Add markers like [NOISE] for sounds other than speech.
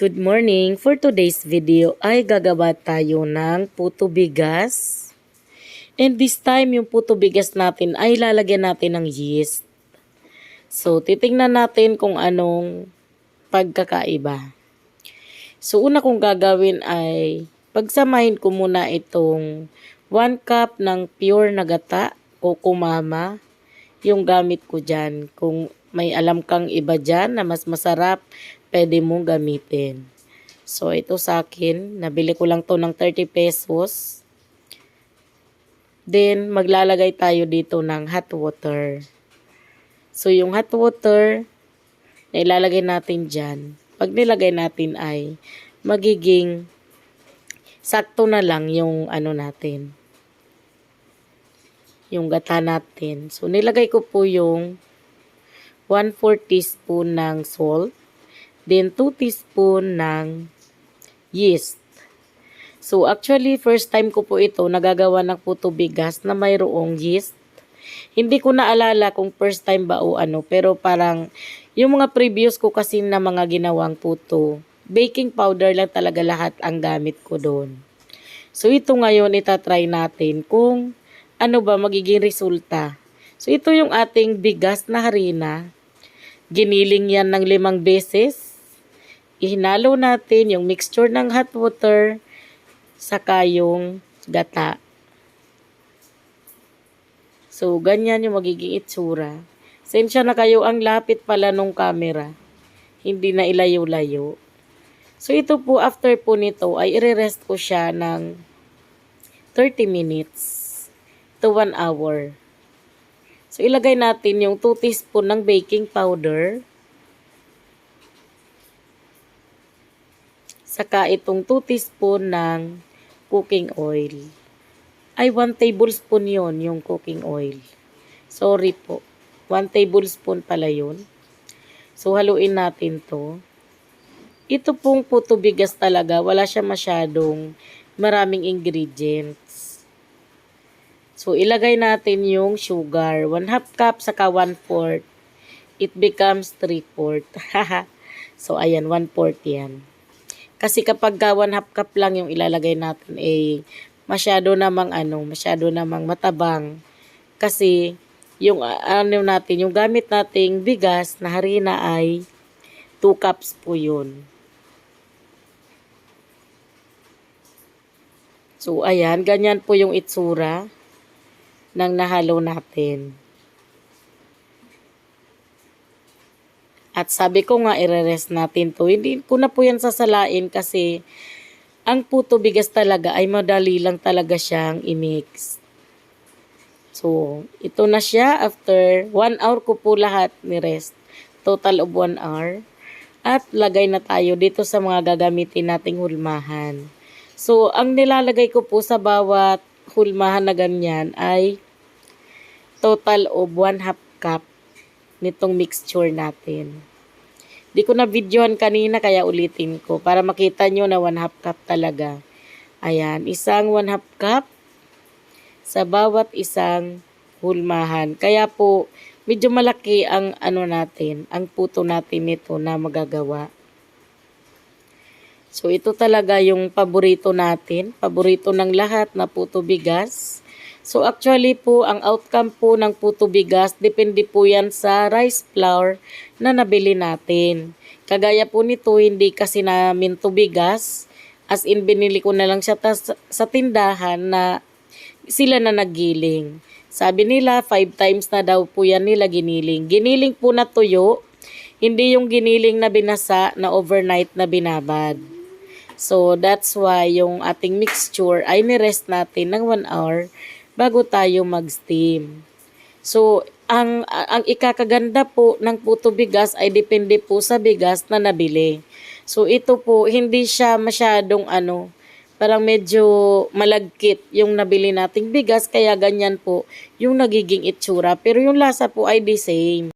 Good morning! For today's video ay gagawa tayo ng puto bigas. And this time, yung puto bigas natin ay lalagyan natin ng yeast. So, titingnan natin kung anong pagkakaiba. So, una kong gagawin ay pagsamahin ko muna itong 1 cup ng pure na gata o kumama yung gamit ko dyan. Kung may alam kang iba dyan na mas masarap, pwede mong gamitin. So, ito sa akin, nabili ko lang to ng 30 pesos. Then, maglalagay tayo dito ng hot water. So, yung hot water, na ilalagay natin dyan. Pag nilagay natin ay magiging sakto na lang yung ano natin. Yung gata natin. So, nilagay ko po yung 1/4 teaspoon ng salt. Then, 2 teaspoon ng yeast. So, actually, first time ko po ito nagagawa ng puto bigas na mayroong yeast. Hindi ko naalala kung first time ba o ano, pero parang yung mga previous ko kasi na mga ginawang puto, baking powder lang talaga lahat ang gamit ko doon. So, ito ngayon itatry natin kung ano ba magiging resulta. So, ito yung ating bigas na harina. Giniling yan ng limang beses. Ihinalo natin yung mixture ng hot water saka yung gata. So, ganyan yung magiging itsura. Sensya na kayo, ang lapit pala nung camera. Hindi na ilayo-layo. So, ito po, after po nito, ay i-rest ko siya ng 30 minutes to 1 hour. So, ilagay natin yung 2 teaspoon ng baking powder. Saka itong 2 teaspoon ng cooking oil. Ay, 1 tablespoon yon yung cooking oil. Sorry po. 1 tablespoon pala yun. So, haluin natin to. Ito pong puto bigas talaga. Wala siya masyadong maraming ingredients. So, ilagay natin yung sugar. 1 half cup saka 1 fourth. It becomes 3 fourth. [LAUGHS] so, ayan, 1 fourth yan. Kasi kapag 1 half cup lang yung ilalagay natin, eh, masyado namang ano, masyado namang matabang. Kasi, yung uh, ano natin, yung gamit nating bigas na harina ay 2 cups po yun. So, ayan, ganyan po yung itsura ng nahalo natin. At sabi ko nga, i-rest natin to. Hindi ko na po yan sasalain kasi ang puto bigas talaga ay madali lang talaga siyang i-mix. So, ito na siya. After 1 hour ko po lahat ni-rest. Total of 1 hour. At lagay na tayo dito sa mga gagamitin nating hulmahan. So, ang nilalagay ko po sa bawat hulmahan na ganyan ay total of 1 half cup nitong mixture natin. Di ko na videohan kanina kaya ulitin ko para makita nyo na 1 half cup talaga. Ayan, isang 1 half cup sa bawat isang hulmahan. Kaya po, medyo malaki ang ano natin, ang puto natin nito na magagawa. So, ito talaga yung paborito natin. Paborito ng lahat na puto bigas. So, actually po, ang outcome po ng puto bigas, depende po yan sa rice flour na nabili natin. Kagaya po nito, hindi kasi namin to bigas. As in, binili ko na lang siya sa tindahan na sila na nagiling. Sabi nila, five times na daw po yan nila giniling. Giniling po na tuyo, hindi yung giniling na binasa na overnight na binabad. So, that's why yung ating mixture ay nirest natin ng 1 hour bago tayo mag-steam. So, ang, ang ikakaganda po ng puto bigas ay depende po sa bigas na nabili. So, ito po, hindi siya masyadong ano, parang medyo malagkit yung nabili nating bigas, kaya ganyan po yung nagiging itsura. Pero yung lasa po ay the same.